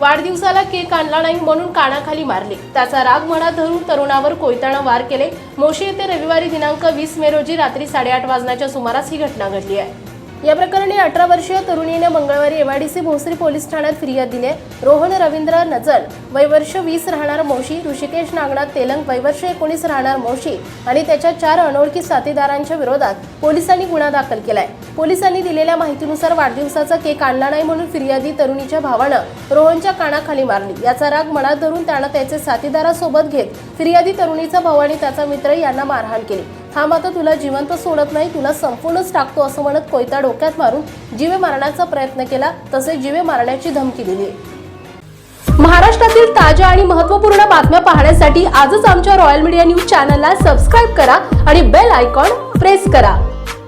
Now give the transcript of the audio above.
वाढदिवसाला केक आणला नाही म्हणून कानाखाली मारले. त्याचा राग मनात धरून तरुणावर कोयताना वार केले. मोशी येथे रविवारी दिनांक वीस मे रोजी रात्री साडेआठ वाजण्याच्या सुमारास ही घटना घडली आहे. या प्रकरणी अठरा वर्षीय तरुणीने मंगळवारी एमआयडीसी भोसरी पोलीस ठाण्यात फिर्याद दिली. रोहन रवींद्र नजल वैवर्ष वीस राहणार मोशी ऋषिकेश नागनाथ तेलंग वैवर्ष एकोणीस राहणार मोशी आणि त्याच्या चार अनोळखी साथीदारांच्या विरोधात पोलिसांनी गुन्हा दाखल केलाय. पोलिसांनी दिलेल्या माहितीनुसार वाढदिवसाचा केक आणला नाही म्हणून फिर्यादी तरुणीच्या भावानं रोहनच्या कानाखाली मारली. याचा राग मनात धरून त्यानं त्याचे साथीदारासोबत घेत फिर्यादी तरुणीचा भाऊ आणि त्याचा मित्र यांना मारहाण केली. हा मात्र तुला जिवंत सोडत नाही तुला संपूर्णच टाकतो असं म्हणत कोयता डोक्यात मारून जीवे मारण्याचा प्रयत्न केला तसेच जीवे मारण्याची धमकी दिली. महाराष्ट्रातील ताज्या आणि महत्त्वपूर्ण बातम्या पाहण्यासाठी आजच आमच्या रॉयल मीडिया न्यूज चॅनलला सबस्क्राईब करा आणि बेल आयकॉन प्रेस करा.